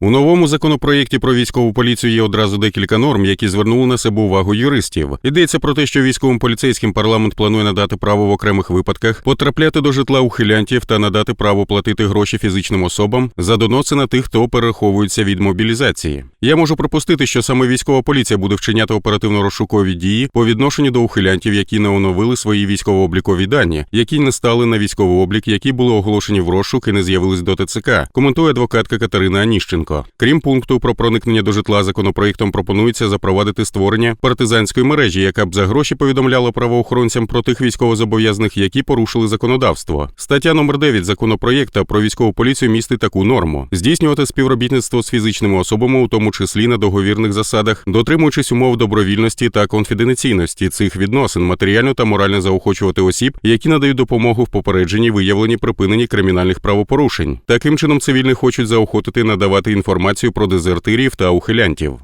У новому законопроєкті про військову поліцію є одразу декілька норм, які звернули на себе увагу юристів. Йдеться про те, що військовим поліцейським парламент планує надати право в окремих випадках потрапляти до житла ухилянтів та надати право платити гроші фізичним особам за доноси на тих, хто перераховується від мобілізації. Я можу припустити, що саме військова поліція буде вчиняти оперативно-розшукові дії по відношенню до ухилянтів, які не оновили свої військово-облікові дані, які не стали на військовий облік, які були оголошені в розшук і не з'явились до ТЦК. Коментує адвокатка Катерина Аніщенко. Крім пункту про проникнення до житла, законопроєктом пропонується запровадити створення партизанської мережі, яка б за гроші повідомляла правоохоронцям про тих військовозобов'язаних, які порушили законодавство. Стаття номер 9 законопроєкта про військову поліцію містить таку норму: здійснювати співробітництво з фізичними особами, у тому числі на договірних засадах, дотримуючись умов добровільності та конфіденційності цих відносин, матеріально та морально заохочувати осіб, які надають допомогу в попередженні, виявленні, припиненні кримінальних правопорушень. Таким чином цивільні хочуть заохотити надавати інформацію про дезертирів та ухилянтів.